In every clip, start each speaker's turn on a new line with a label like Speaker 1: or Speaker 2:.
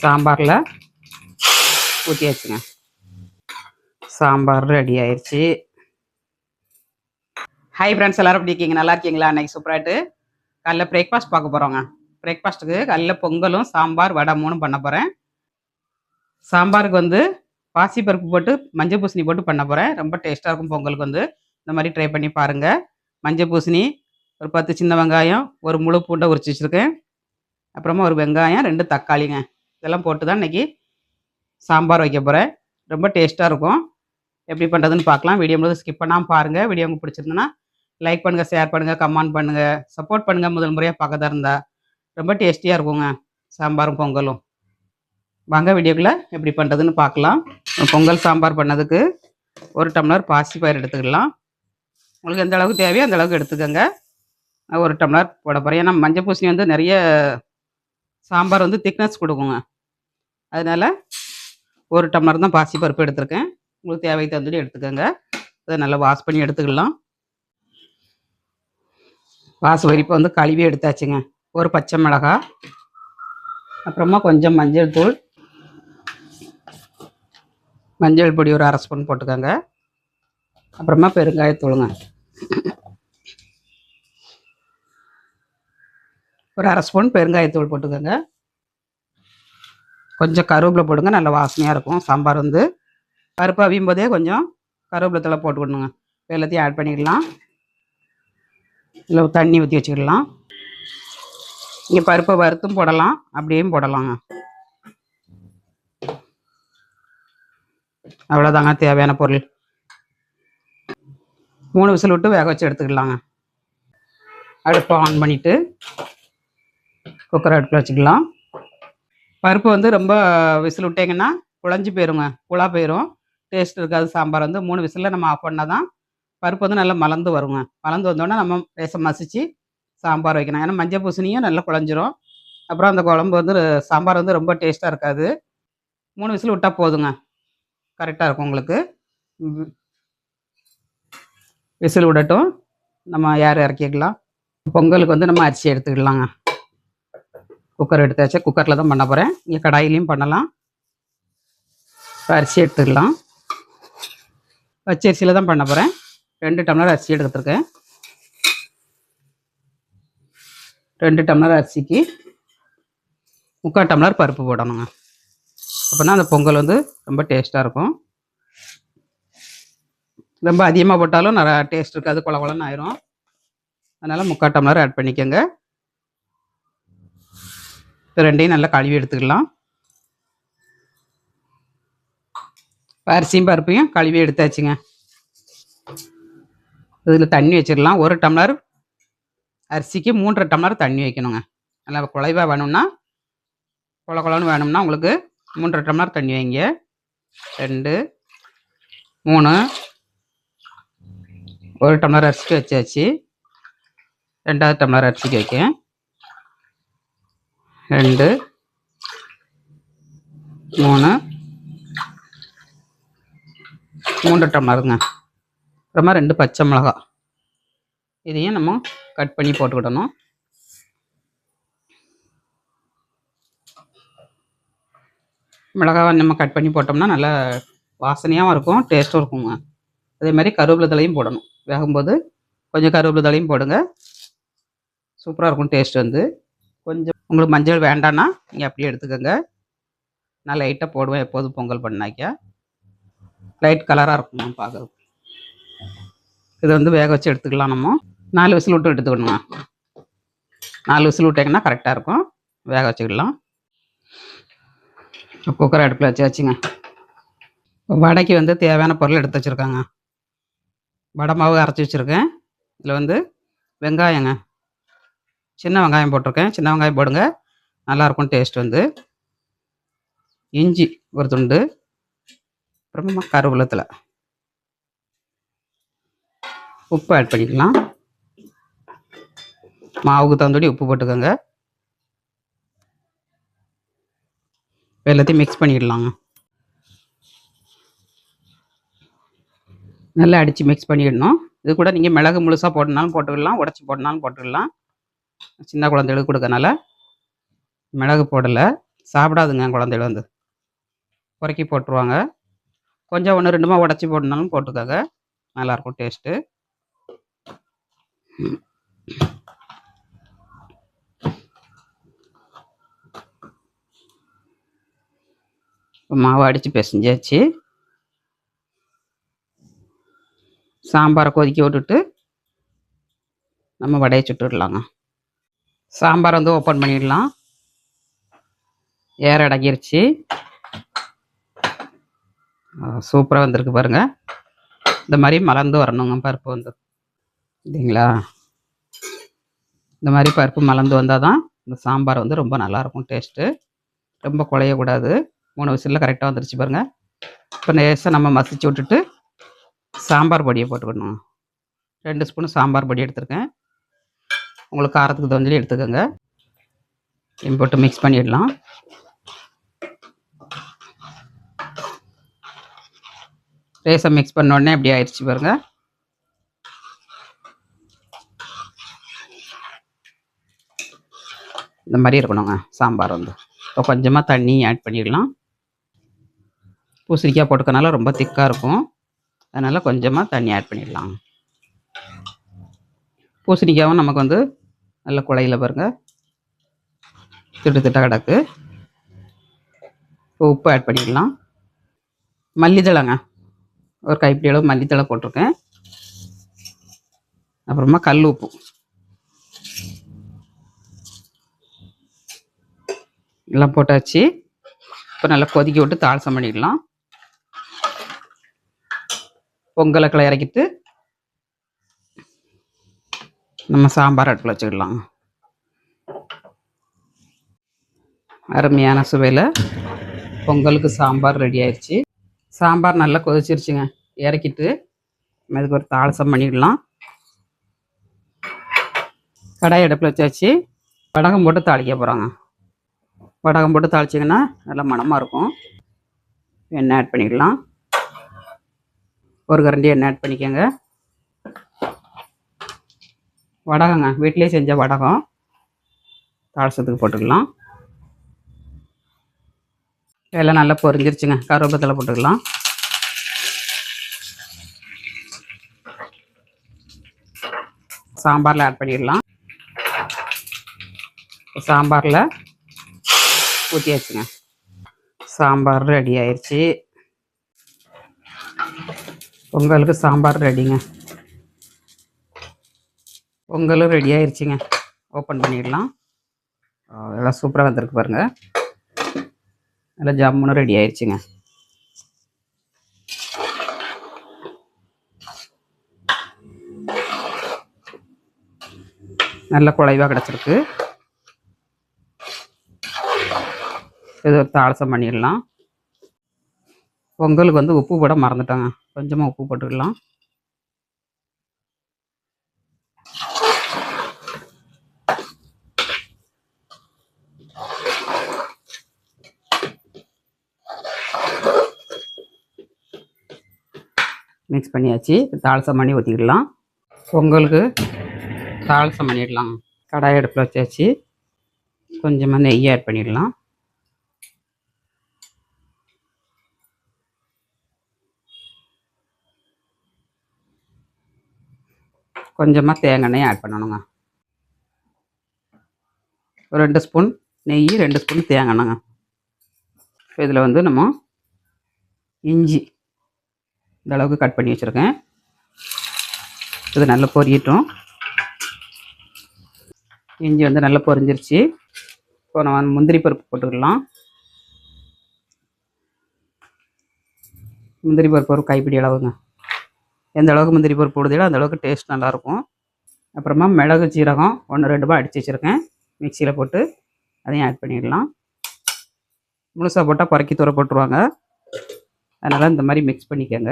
Speaker 1: சாம்பாரில் ஊற்றியாச்சுங்க சாம்பார் ரெடி ஆயிடுச்சு ஹாய் ஃப்ரெண்ட்ஸ் எல்லோரும் எப்படி இருக்கீங்க நல்லா இருக்கீங்களா அன்னைக்கு சூப்பராகிட்டு காலைல பிரேக்ஃபாஸ்ட் பார்க்க போகிறோங்க பிரேக்ஃபாஸ்ட்டுக்கு காலைல பொங்கலும் சாம்பார் வடை மூணும் பண்ண போகிறேன் சாம்பாருக்கு வந்து பாசி பருப்பு போட்டு மஞ்சள் பூசணி போட்டு பண்ண போகிறேன் ரொம்ப டேஸ்ட்டாக இருக்கும் பொங்கலுக்கு வந்து இந்த மாதிரி ட்ரை பண்ணி பாருங்கள் மஞ்சள் பூசணி ஒரு பத்து சின்ன வெங்காயம் ஒரு முழு பூண்டை உரிச்சு வச்சுருக்கேன் அப்புறமா ஒரு வெங்காயம் ரெண்டு தக்காளிங்க இதெல்லாம் போட்டு தான் இன்றைக்கி சாம்பார் வைக்க போகிறேன் ரொம்ப டேஸ்ட்டாக இருக்கும் எப்படி பண்ணுறதுன்னு பார்க்கலாம் வீடியோ முழுவதும் ஸ்கிப் பண்ணாமல் பாருங்கள் வீடியோ உங்களுக்கு பிடிச்சிருந்தேன்னா லைக் பண்ணுங்கள் ஷேர் பண்ணுங்கள் கமெண்ட் பண்ணுங்கள் சப்போர்ட் பண்ணுங்கள் முதல் முறையாக பார்க்கதா இருந்தால் ரொம்ப டேஸ்டியாக இருக்குங்க சாம்பாரும் பொங்கலும் வாங்க வீடியோக்குள்ளே எப்படி பண்ணுறதுன்னு பார்க்கலாம் பொங்கல் சாம்பார் பண்ணதுக்கு ஒரு டம்ளர் பயிர் எடுத்துக்கலாம் உங்களுக்கு எந்த அளவுக்கு தேவையோ அந்த அளவுக்கு எடுத்துக்கோங்க ஒரு டம்ளர் போட போகிறேன் ஏன்னா மஞ்சள் பூசணி வந்து நிறைய சாம்பார் வந்து திக்னஸ் கொடுக்குங்க அதனால் ஒரு டம்ளர் தான் பாசி பருப்பு எடுத்திருக்கேன் உங்களுக்கு தேவை தந்துட்டு எடுத்துக்கோங்க அதை நல்லா வாஷ் பண்ணி எடுத்துக்கலாம் வாச வரிப்பை வந்து கழுவி எடுத்தாச்சுங்க ஒரு பச்சை மிளகா அப்புறமா கொஞ்சம் மஞ்சள் தூள் மஞ்சள் பொடி ஒரு அரை ஸ்பூன் போட்டுக்கோங்க அப்புறமா பெருங்காயத்தூளுங்க ஒரு அரை ஸ்பூன் பெருங்காயத்தூள் போட்டுக்கோங்க கொஞ்சம் கருவேப்பில போடுங்க நல்லா வாசனையாக இருக்கும் சாம்பார் வந்து பருப்பு அவியும் போதே கொஞ்சம் கருவேப்பில தலை போட்டுக்கணுங்க எல்லாத்தையும் ஆட் பண்ணிக்கலாம் இல்லை தண்ணி ஊற்றி வச்சுக்கிடலாம் இங்கே பருப்பை வறுத்தும் போடலாம் அப்படியும் போடலாங்க அவ்வளோதாங்க தேவையான பொருள் மூணு விசில் விட்டு வேக வச்சு எடுத்துக்கலாங்க அடுப்பை ஆன் பண்ணிவிட்டு குக்கர் அடுப்பில் வச்சுக்கலாம் பருப்பு வந்து ரொம்ப விசில் விட்டிங்கன்னா குழஞ்சி போயிருங்க குழா போயிடும் டேஸ்ட் இருக்காது சாம்பார் வந்து மூணு விசிலில் நம்ம ஆஃப் பண்ணால் தான் பருப்பு வந்து நல்லா மலர்ந்து வருங்க மலர்ந்து வந்தோடனே நம்ம ரேசம் மசிச்சு சாம்பார் வைக்கணும் ஏன்னா மஞ்சள் பூசணியும் நல்லா குழஞ்சிரும் அப்புறம் அந்த குழம்பு வந்து சாம்பார் வந்து ரொம்ப டேஸ்ட்டாக இருக்காது மூணு விசில் விட்டால் போதுங்க கரெக்டாக இருக்கும் உங்களுக்கு விசில் விடட்டும் நம்ம யார் இறக்கிக்கலாம் பொங்கலுக்கு வந்து நம்ம அரிசி எடுத்துக்கலாங்க குக்கர் எடுத்தாச்சு குக்கரில் தான் பண்ண போகிறேன் இங்கே கடாயிலையும் பண்ணலாம் அரிசி எடுத்துக்கலாம் அரிசியில் தான் பண்ண போகிறேன் ரெண்டு டம்ளர் அரிசி எடுத்துருக்கேன் ரெண்டு டம்ளர் அரிசிக்கு முக்கால் டம்ளர் பருப்பு போடணுங்க அப்போனா அந்த பொங்கல் வந்து ரொம்ப டேஸ்ட்டாக இருக்கும் ரொம்ப அதிகமாக போட்டாலும் நிறையா டேஸ்ட் இருக்காது குளகுளன்னு ஆயிரும் அதனால் முக்கால் டம்ளர் ஆட் பண்ணிக்கோங்க ரெண்டையும் நல்லா கழுவி எடுத்துக்கலாம் அரிசியும் பருப்பையும் கழுவி எடுத்தாச்சுங்க இதில் தண்ணி வச்சிடலாம் ஒரு டம்ளர் அரிசிக்கு மூன்றரை டம்ளர் தண்ணி வைக்கணுங்க நல்லா குழைவாக வேணும்னா குள குளம்னு வேணும்னா உங்களுக்கு மூன்றரை டம்ளர் தண்ணி வைங்க ரெண்டு மூணு ஒரு டம்ளர் அரிசிக்கு வச்சாச்சு ரெண்டாவது டம்ளர் அரிசிக்கு வைக்கேன் ரெண்டு மூணு மூன்று டம்ளருங்க அப்புறமா ரெண்டு பச்சை மிளகாய் இதையும் நம்ம கட் பண்ணி போட்டுக்கிடணும் மிளகாவை நம்ம கட் பண்ணி போட்டோம்னா நல்லா வாசனையாகவும் இருக்கும் டேஸ்ட்டும் இருக்குங்க அதே மாதிரி கருவேப்பிலை தலையும் போடணும் வேகும்போது கொஞ்சம் கருவேப்பிலை தலையும் போடுங்க சூப்பராக இருக்கும் டேஸ்ட் வந்து கொஞ்சம் உங்களுக்கு மஞ்சள் வேண்டாம்னா நீங்கள் அப்படியே எடுத்துக்கோங்க நான் லைட்டாக போடுவேன் எப்போதும் பொங்கல் பண்ணாக்க லைட் கலராக இருக்கும் நான் பார்க்குறது இதை வந்து வேக வச்சு எடுத்துக்கலாம் நம்ம நாலு விசில் விட்டு எடுத்துக்கணுங்க நாலு விசில் விட்டிங்கன்னா கரெக்டாக இருக்கும் வேக வச்சுக்கலாம் குக்கரை அடுப்பில் வச்சு வச்சுங்க வடைக்கு வந்து தேவையான பொருள் எடுத்து வச்சுருக்காங்க வடை மாவு அரைச்சி வச்சுருக்கேன் இதில் வந்து வெங்காயங்க சின்ன வெங்காயம் போட்டிருக்கேன் சின்ன வெங்காயம் போடுங்க நல்லாயிருக்கும் டேஸ்ட் வந்து இஞ்சி ஒரு துண்டு அப்புறமா கருவேலத்தில் உப்பு ஆட் பண்ணிக்கலாம் மாவுக்கு தகுந்தபடி உப்பு போட்டுக்கோங்க எல்லாத்தையும் மிக்ஸ் பண்ணிடலாங்க நல்லா அடித்து மிக்ஸ் பண்ணிடணும் இது கூட நீங்கள் மிளகு முழுசாக போட்டுனாலும் போட்டுக்கலாம் உடச்சி போடணுனாலும் போட்டுக்கலாம் சின்ன குழந்தைகளுக்கு கொடுக்கறனால மிளகு போடலை சாப்பிடாதுங்க குழந்தைகள் வந்து குறைக்கி போட்டுருவாங்க கொஞ்சம் ஒன்று ரெண்டுமா உடச்சி போடணும்னாலும் போட்டுக்கோங்க நல்லாயிருக்கும் டேஸ்ட்டு மாவு அடித்து பிசைஞ்சாச்சு சாம்பாரை கொதிக்க விட்டுட்டு நம்ம வடையை சுட்டு விடலாங்க சாம்பார் வந்து ஓப்பன் பண்ணிடலாம் ஏற அடங்கிருச்சு சூப்பராக வந்திருக்கு பாருங்கள் இந்த மாதிரி மலர்ந்து வரணுங்க பருப்பு வந்து இல்லைங்களா இந்த மாதிரி பருப்பு மலர்ந்து வந்தால் தான் இந்த சாம்பார் வந்து ரொம்ப நல்லாயிருக்கும் டேஸ்ட்டு ரொம்ப குழையக்கூடாது மூணு விசிலில் கரெக்டாக வந்துருச்சு பாருங்கள் இப்போ நேசம் நம்ம மசிச்சு விட்டுட்டு சாம்பார் பொடியை போட்டுக்கணும் ரெண்டு ஸ்பூன் சாம்பார் பொடி எடுத்திருக்கேன் உங்களுக்கு காரத்துக்கு தகுந்தது எடுத்துக்கோங்க போட்டு மிக்ஸ் பண்ணிடலாம் ரேசம் மிக்ஸ் பண்ண உடனே அப்படி ஆயிடுச்சு பாருங்க இந்த மாதிரி இருக்கணுங்க சாம்பார் வந்து இப்போ கொஞ்சமாக தண்ணி ஆட் பண்ணிடலாம் பூசணிக்காய் போட்டுக்கனால ரொம்ப திக்காக இருக்கும் அதனால் கொஞ்சமாக தண்ணி ஆட் பண்ணிடலாம் பூசணிக்காவும் நமக்கு வந்து நல்ல குழையில் பாருங்கள் திட்டு திட்ட கிடக்கு இப்போ உப்பு ஆட் பண்ணிடலாம் மல்லித்தழைங்க ஒரு கைப்பிடி அளவு மல்லித்தழை போட்டிருக்கேன் அப்புறமா கல் உப்பு எல்லாம் போட்டாச்சு இப்போ நல்லா கொதிக்க விட்டு தாளசம் பண்ணிடலாம் பொங்கலை இறக்கிட்டு நம்ம சாம்பார் அடுப்பில் வச்சுக்கலாம் அருமையான சுவையில் பொங்கலுக்கு சாம்பார் ரெடி ஆயிடுச்சு சாம்பார் நல்லா கொதிச்சிருச்சுங்க இறக்கிட்டு அதுக்கு ஒரு தாளசம் பண்ணிடலாம் கடாய் அடுப்பில் வச்சாச்சு வடகம் போட்டு தாளிக்க போகிறாங்க வடகம் போட்டு தாளிச்சிங்கன்னா நல்லா மனமாக இருக்கும் எண்ணெய் ஆட் பண்ணிக்கலாம் ஒரு கரண்டி எண்ணெய் ஆட் பண்ணிக்கோங்க வடகங்க வீட்டிலே செஞ்ச வடகம் தாளசத்துக்கு போட்டுக்கலாம் எல்லாம் நல்லா பொறிஞ்சிருச்சுங்க கருவேப்பத்தில் போட்டுக்கலாம் சாம்பாரில் ஆட் பண்ணிடலாம் சாம்பாரில் ஊற்றியாச்சுங்க சாம்பார் ரெடி ஆயிடுச்சு பொங்கலுக்கு சாம்பார் ரெடிங்க பொங்கலும் ரெடி ஆயிடுச்சுங்க ஓப்பன் பண்ணிடலாம் எல்லாம் சூப்பராக வந்திருக்கு பாருங்கள் நல்லா ஜாமுனும் ரெடி ஆயிடுச்சுங்க நல்ல குழைவாக கிடச்சிருக்கு இது ஒரு தாளசம் பண்ணிடலாம் பொங்கலுக்கு வந்து உப்பு போட மறந்துட்டோங்க கொஞ்சமாக உப்பு போட்டுக்கலாம் மிக்ஸ் பண்ணியாச்சு தாளசம் பண்ணி ஊற்றிக்கலாம் பொங்கலுக்கு தாளசம் பண்ணிடலாம் கடாய் அடுப்பில் வச்சாச்சு கொஞ்சமாக நெய் ஆட் பண்ணிடலாம் கொஞ்சமாக தேங்காய் ஆட் பண்ணணுங்க ஒரு ரெண்டு ஸ்பூன் நெய் ரெண்டு ஸ்பூன் தேங்காய்ண்ணங்க இப்போ இதில் வந்து நம்ம இஞ்சி இந்த அளவுக்கு கட் பண்ணி வச்சுருக்கேன் இது நல்லா பொரியட்டும் இஞ்சி வந்து நல்லா பொரிஞ்சிருச்சு இப்போ நம்ம முந்திரி பருப்பு போட்டுக்கலாம் முந்திரி பருப்பு ஒரு கைப்பிடி அளவுங்க எந்த அளவுக்கு முந்திரி பருப்பு போடுதோ அந்த அளவுக்கு டேஸ்ட் நல்லாயிருக்கும் அப்புறமா மிளகு சீரகம் ஒன்று ரெண்டுமா அடித்து வச்சுருக்கேன் மிக்சியில் போட்டு அதையும் ஆட் பண்ணிடலாம் முழுசாக போட்டால் குறைக்கி தூர போட்டுருவாங்க அதனால் இந்த மாதிரி மிக்ஸ் பண்ணிக்கோங்க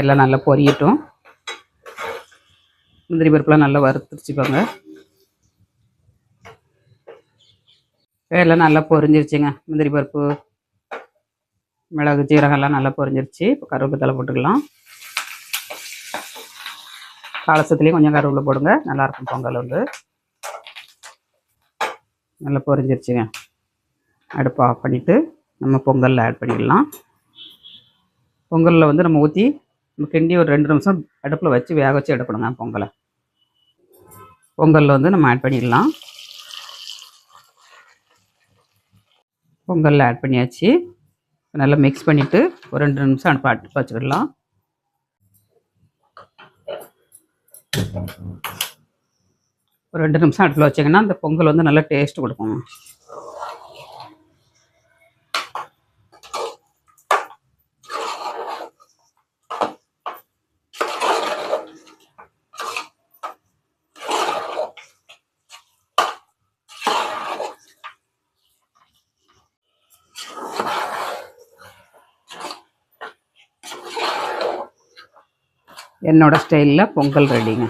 Speaker 1: எல்லாம் நல்லா பொரியட்டும் முந்திரி பருப்புலாம் நல்லா வறுத்துருச்சுக்கோங்க எல்லாம் நல்லா பொறிஞ்சிருச்சுங்க முந்திரி பருப்பு மிளகு ஜீரகம்லாம் நல்லா பொரிஞ்சிருச்சு இப்போ கருவேப்பிலை போட்டுக்கலாம் கலசத்துலேயும் கொஞ்சம் கருவில் போடுங்க நல்லாயிருக்கும் பொங்கல் வந்து நல்லா பொறிஞ்சிருச்சுங்க அடுப்பு ஆஃப் பண்ணிவிட்டு நம்ம பொங்கலில் ஆட் பண்ணிடலாம் பொங்கலில் வந்து நம்ம ஊற்றி நம்ம கிண்டி ஒரு ரெண்டு நிமிஷம் அடுப்பில் வச்சு வேக வச்சு எடுக்கணுங்க பொங்கலை பொங்கலில் வந்து நம்ம ஆட் பண்ணிடலாம் பொங்கலில் ஆட் பண்ணியாச்சு நல்லா மிக்ஸ் பண்ணிவிட்டு ஒரு ரெண்டு நிமிஷம் அடுப்பு அடுப்பு வச்சுக்கிடலாம் ஒரு ரெண்டு நிமிஷம் அடுப்பில் வச்சிங்கன்னா அந்த பொங்கல் வந்து நல்லா டேஸ்ட்டு கொடுக்கும் என்னோட ஸ்டைலில் பொங்கல் ரெடிங்க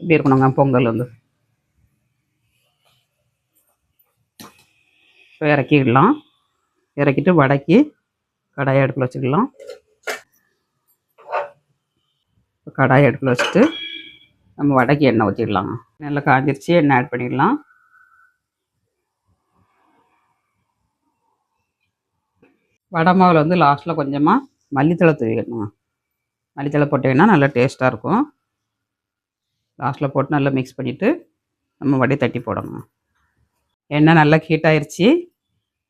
Speaker 1: இப்படி இருக்கணுங்க பொங்கல் வந்து இப்போ இறக்கிடலாம் இறக்கிட்டு வடக்கி கடாயை அடுப்பில் வச்சுக்கலாம் கடாயை அடுப்பில் வச்சுட்டு நம்ம வடக்கி எண்ணெய் ஊற்றிடலாங்க நல்லா காஞ்சிருச்சு எண்ணெய் ஆட் பண்ணிடலாம் வடை மாவில் வந்து லாஸ்ட்டில் கொஞ்சமாக மல்லித்தலை தூவிக்கணுங்க மல்லித்தலை போட்டிங்கன்னா நல்லா டேஸ்ட்டாக இருக்கும் லாஸ்ட்டில் போட்டு நல்லா மிக்ஸ் பண்ணிவிட்டு நம்ம வடையை தட்டி போடணும் எண்ணெய் நல்லா ஹீட் ஆயிடுச்சு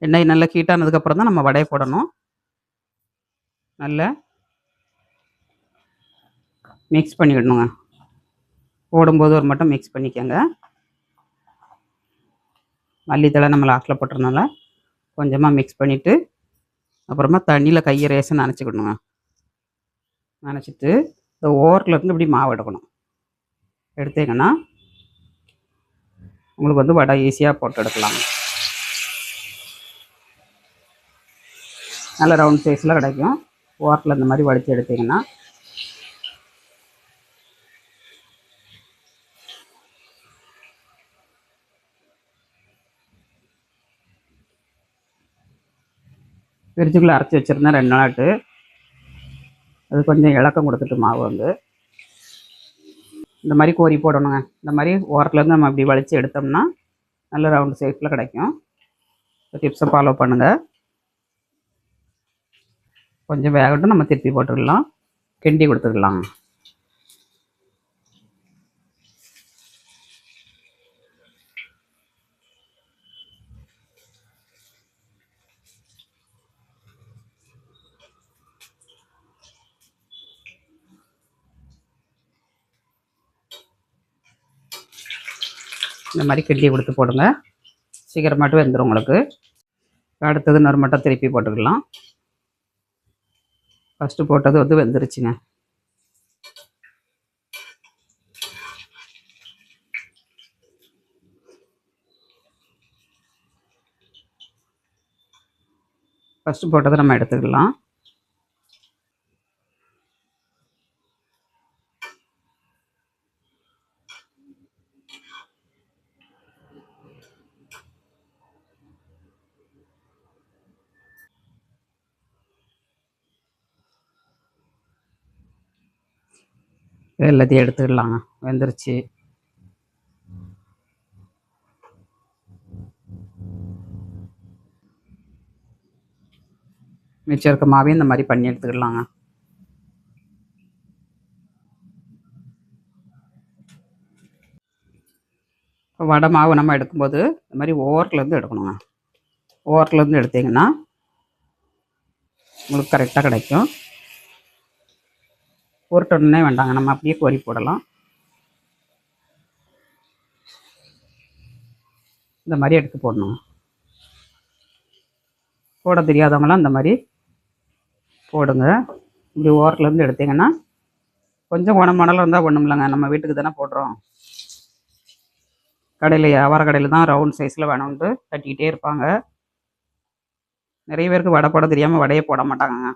Speaker 1: எண்ணெய் நல்லா ஹீட் ஆனதுக்கப்புறம் தான் நம்ம வடையை போடணும் நல்லா மிக்ஸ் பண்ணிக்கணுங்க போடும்போது ஒரு மட்டும் மிக்ஸ் பண்ணிக்கோங்க மல்லித்தலை நம்ம லாஸ்ட்டில் போட்டுறதுனால கொஞ்சமாக மிக்ஸ் பண்ணிவிட்டு அப்புறமா தண்ணியில் கையை ரேசன் நனைச்சிக்கணுங்க நினச்சிட்டு இந்த ஓரத்தில் இருந்து இப்படி மாவு எடுக்கணும் எடுத்தீங்கன்னா உங்களுக்கு வந்து வடை ஈஸியாக போட்டு எடுக்கலாம் நல்ல ரவுண்ட் சைஸில் கிடைக்கும் ஓரத்தில் இந்த மாதிரி வடித்து எடுத்திங்கன்னா ஃப்ரிட்ஜுக்குள்ளே அரைச்சி வச்சுருந்தேன் ரெண்டு நாட்டு அது கொஞ்சம் இலக்கம் கொடுத்துட்டு மாவு வந்து இந்த மாதிரி கோரி போடணுங்க இந்த மாதிரி ஓரத்துலேருந்து நம்ம அப்படி வலித்து எடுத்தோம்னா நல்ல ரவுண்டு ஷேப்பில் கிடைக்கும் இந்த டிப்ஸை ஃபாலோ பண்ணுங்கள் கொஞ்சம் வேகட்டும் நம்ம திருப்பி போட்டுக்கலாம் கிண்டி கொடுத்துக்கலாம் இந்த மாதிரி கிள்ளி கொடுத்து போடுங்க சீக்கிரமாட்டு வெந்துடும் உங்களுக்கு அடுத்தது இன்னொரு மட்டும் திருப்பி போட்டுக்கலாம் ஃபஸ்ட்டு போட்டது வந்து வெந்துருச்சுங்க ஃபஸ்ட்டு போட்டதை நம்ம எடுத்துக்கலாம் எல்லாத்தையும் எடுத்துக்கலாங்க வெந்துருச்சு மிச்சம் இருக்க மாவையும் இந்த மாதிரி பண்ணி எடுத்துக்கலாங்க வடை மாவு நம்ம எடுக்கும்போது இந்த மாதிரி ஓரத்துலேருந்து எடுக்கணுங்க ஓரத்துலேருந்து எடுத்தீங்கன்னா உங்களுக்கு கரெக்டாக கிடைக்கும் போட்டோன்னே வேண்டாங்க நம்ம அப்படியே கோரி போடலாம் இந்த மாதிரி எடுத்து போடணும் போட தெரியாதவங்களாம் இந்த மாதிரி போடுங்க இப்படி ஓரத்துலேருந்து எடுத்திங்கன்னா கொஞ்சம் குணமானலாம் இருந்தால் ஒன்றும் இல்லைங்க நம்ம வீட்டுக்கு தானே போடுறோம் கடையில் வியாபார கடையில் தான் ரவுண்ட் சைஸில் வேணும்ட்டு கட்டிக்கிட்டே இருப்பாங்க நிறைய பேருக்கு வடை போட தெரியாமல் வடையை போட மாட்டாங்க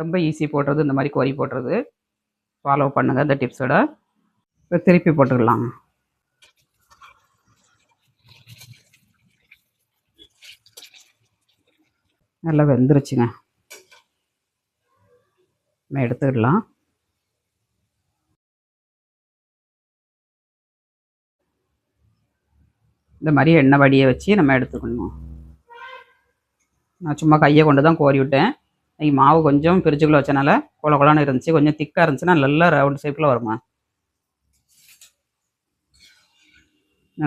Speaker 1: ரொம்ப ஈஸி போடுறது இந்த மாதிரி கோரி போடுறது ஃபாலோ பண்ணுங்கள் இந்த டிப்ஸோட இப்போ திருப்பி போட்டுக்கலாம் நல்லா வெந்துருச்சுங்க நம்ம எடுத்துடலாம் இந்த மாதிரி எண்ணெய் வடியை வச்சு நம்ம எடுத்துக்கணும் நான் சும்மா கையை கொண்டு தான் கோரி விட்டேன் மாவு கொஞ்சம் பிரிச்சுக்குள்ளே வச்சனால கொல கொலான்னு இருந்துச்சு கொஞ்சம் திக்காக இருந்துச்சுன்னா நல்லா ரவுண்ட் ஷேப்பில் வருமா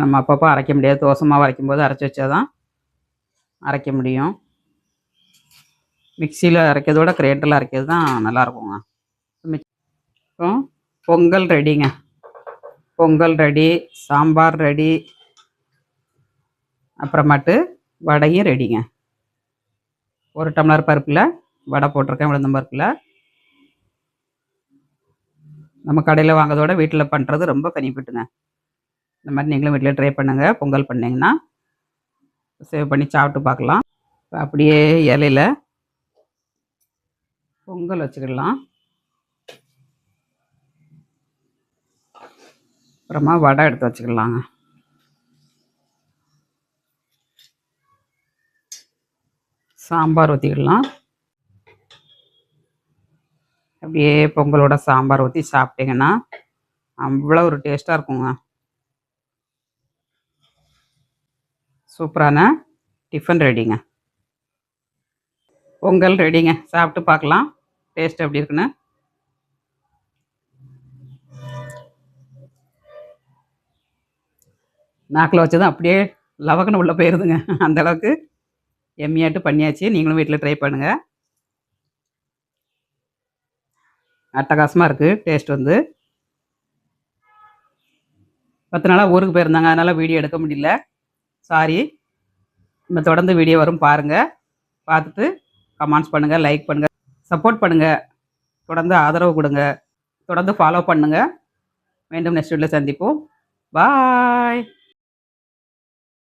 Speaker 1: நம்ம அப்பப்போ அரைக்க முடியாது தோசை மாவு அரைக்கும் போது அரைச்சி வச்சா தான் அரைக்க முடியும் மிக்சியில் அரைக்கிறத விட கிரேட்டரில் அரைக்கிறது தான் நல்லாயிருக்குங்க அப்புறம் பொங்கல் ரெடிங்க பொங்கல் ரெடி சாம்பார் ரெடி அப்புறமாட்டு வடையும் ரெடிங்க ஒரு டம்ளர் பருப்பில் வடை போட்டிருக்கேன் பருப்பில் நம்ம கடையில் வாங்கிறதோட வீட்டில் பண்ணுறது ரொம்ப பெனிஃபிட்டுங்க இந்த மாதிரி நீங்களும் வீட்டில் ட்ரை பண்ணுங்கள் பொங்கல் பண்ணிங்கன்னா சேவ் பண்ணி சாப்பிட்டு பார்க்கலாம் அப்படியே இலையில் பொங்கல் வச்சுக்கிடலாம் அப்புறமா வடை எடுத்து வச்சுக்கலாங்க சாம்பார் ஊற்றிக்கிடலாம் அப்படியே பொங்கலோட சாம்பார் ஊற்றி சாப்பிட்டீங்கன்னா அவ்வளோ ஒரு டேஸ்ட்டாக இருக்குங்க சூப்பரான டிஃபன் ரெடிங்க பொங்கல் ரெடிங்க சாப்பிட்டு பார்க்கலாம் டேஸ்ட் எப்படி இருக்குன்னு நாக்கில் வச்சதும் அப்படியே லவக்குன்னு உள்ளே போயிடுதுங்க அந்தளவுக்கு எம்மியாட்டு பண்ணியாச்சு நீங்களும் வீட்டில் ட்ரை பண்ணுங்கள் அட்டகாசமாக இருக்குது டேஸ்ட் வந்து பத்து நாளாக ஊருக்கு போயிருந்தாங்க அதனால் வீடியோ எடுக்க முடியல சாரி நம்ம தொடர்ந்து வீடியோ வரும் பாருங்கள் பார்த்துட்டு கமெண்ட்ஸ் பண்ணுங்கள் லைக் பண்ணுங்கள் சப்போர்ட் பண்ணுங்கள் தொடர்ந்து ஆதரவு கொடுங்க தொடர்ந்து ஃபாலோ பண்ணுங்கள் மீண்டும் நெக்ஸ்ட் வீட்டில் சந்திப்போம் பா